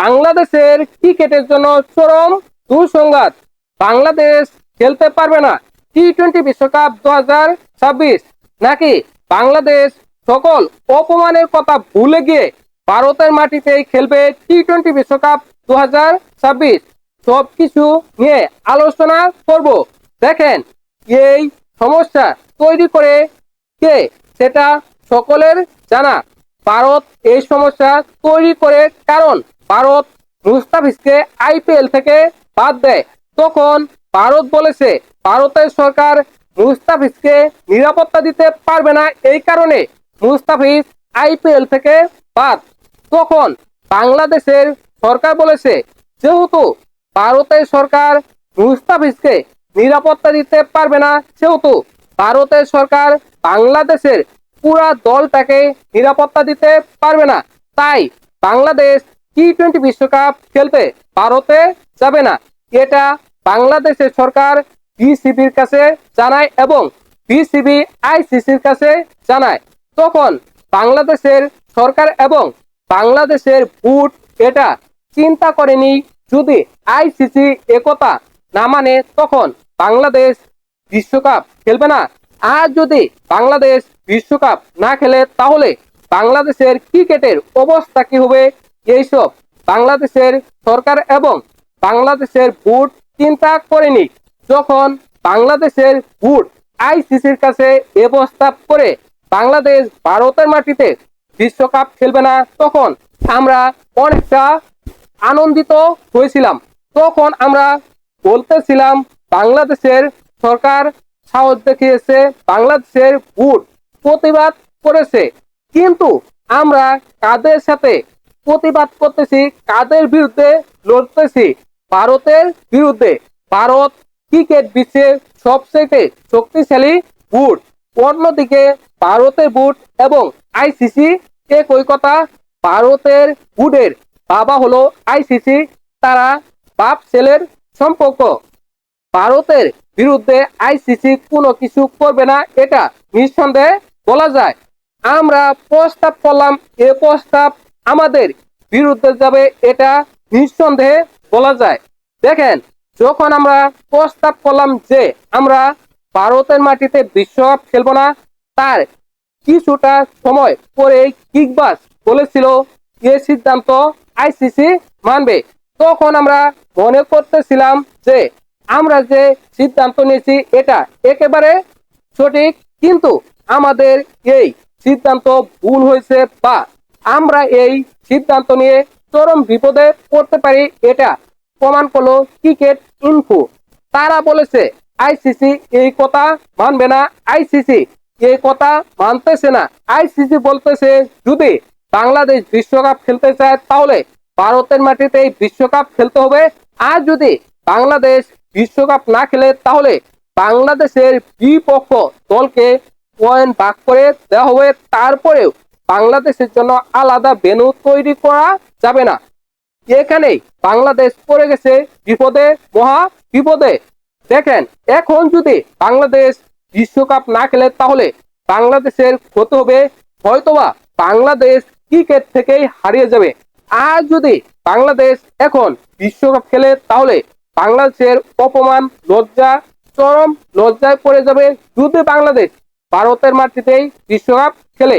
বাংলাদেশের ক্রিকেটের জন্য চরম দুঃসংবাদ। বাংলাদেশ খেলতে পারবে না। টি টোয়েন্টি বিশ্বকাপ দু হাজার ছাব্বিশ। নাকি বাংলাদেশ সকল অপমানের কথা ভুলে গিয়ে ভারতের মাটিতেই খেলবে টি টোয়েন্টি বিশ্বকাপ দু হাজার ছাব্বিশ? সব কিছু নিয়ে আলোচনা করব। দেখেন, এই সমস্যা তৈরি করে কে সেটা সকলের জানা। ভারত এই সমস্যা তৈরি করে কারণ ভারত মুস্তাফিজকে আইপিএল থেকে বাদ দেয়। তখন ভারত বলেছে, ভারতের সরকার মুস্তাফিজকে নিরাপত্তা দিতে পারবে না এই কারণে মুস্তাফিজ আইপিএল থেকে বাদ। তখন বাংলাদেশের সরকার বলেছে, যেহেতু ভারতের সরকার মুস্তাফিজকে নিরাপত্তা দিতে পারবে না, সেহেতু ভারতের সরকার বাংলাদেশের পুরা দল তাকে নিরাপত্তা দিতে পারবে না। তাই বাংলাদেশ টি টোয়েন্টি বিশ্বকাপ খেলতে ভারতে যাবে না। এটা বাংলাদেশের সরকার বিসিবির কাছে জানায় এবং বিসিবি আইসিসির কাছে জানায়। তখন বাংলাদেশের সরকার এবং বাংলাদেশের বুট এটা চিন্তা করেনি যদি আইসিসি একতা না মানে তখন বাংলাদেশ বিশ্বকাপ খেলবে না। আর যদি বাংলাদেশ বিশ্বকাপ না খেলে তাহলে বাংলাদেশের ক্রিকেটের অবস্থা কি হবে? এইসব বাংলাদেশের সরকার এবং বাংলাদেশের বুট চিন্তা করেনি। যখন বাংলাদেশের বুট আইসিসির কাছে প্রস্তাব করে বাংলাদেশ ভারতের মাটিতে বিশ্বকাপ খেলবে না, তখন আমরা অনেকটা আনন্দিত হয়েছিলাম। তখন আমরা বলতেছিলাম, বাংলাদেশের সরকার সাহস দেখিয়েছে, বাংলাদেশের বুট প্রতিবাদ করেছে। কিন্তু আমরা কাদের সাথে প্রতিবাদ করতেছি, কাদের বিরুদ্ধে লড়তেছি? ভারতের বিরুদ্ধে। ভারত ক্রিকেট বিশ্বের সবচেয়ে শক্তিশালী বুট অন্যদিকে ভারতের বুট এবং আইসিসি একই কথা। ভারতের বুটের বাবা হলো আইসিসি তারা বাপ ছেলের সম্পর্ক। ভারতের বিরুদ্ধে আইসিসি কোনো কিছু করবে না, এটা নিঃসন্দেহে বলা যায়, আমরা প্রস্তাব করলাম, এ প্রস্তাব আমাদের বিরুদ্ধে যাবে এটা নিঃসন্দেহে বলা যায়। দেখেন, যখন আমরা প্রস্তাব করলাম যে আমরা ভারতের মাটিতে বিশ্বকাপ খেলব না, তার কিছুটা সময় পরে কিকবাস বলেছিল, এ সিদ্ধান্ত আইসিসি মানবে। তখন আমরা মনে করতেছিলাম যে, আমরা যে সিদ্ধান্ত নিয়েছি, এটা একেবারে সঠিক কিন্তু আমাদের এই সিদ্ধান্ত ভুল হয়েছে বা আমরা এই সিদ্ধান্ত নিয়ে চরম বিপদে পড়তে পারি, এটা প্রমাণ করল ক্রিকেট ইনফো। তারা বলেছে আইসিসি এই কথা মানবে না আইসিসি এই কথা মানতেছে না। আইসিসি বলতেছে, যদি বাংলাদেশ বিশ্বকাপ খেলতে চায়, তাহলে ভারতের মাটিতে এই বিশ্বকাপ খেলতে হবে। আর যদি বাংলাদেশ বিশ্বকাপ না খেলে, তাহলে বাংলাদেশের বিপক্ষ দলকে পয়েন্ট ভাগ করে দেওয়া হবে। তারপরেও বাংলাদেশের জন্য আলাদা ভেনু তৈরি করা যাবে না। এখানে বাংলাদেশ পড়ে গেছে বিপদে, মহা বিপদে। দেখেন, এখন যদি বাংলাদেশ বিশ্বকাপ না খেলে তাহলে বাংলাদেশের ক্ষতি হবে, হয়তোবা বাংলাদেশ ক্রিকেট থেকেই হারিয়ে যাবে। আর যদি বাংলাদেশ এখন বিশ্বকাপ খেলে তাহলে বাংলাদেশের অপমান, লজ্জা চরম লজ্জায় পড়ে যাবে যদি বাংলাদেশ। ভারতের মাটিতেই বিশ্বকাপ খেলে।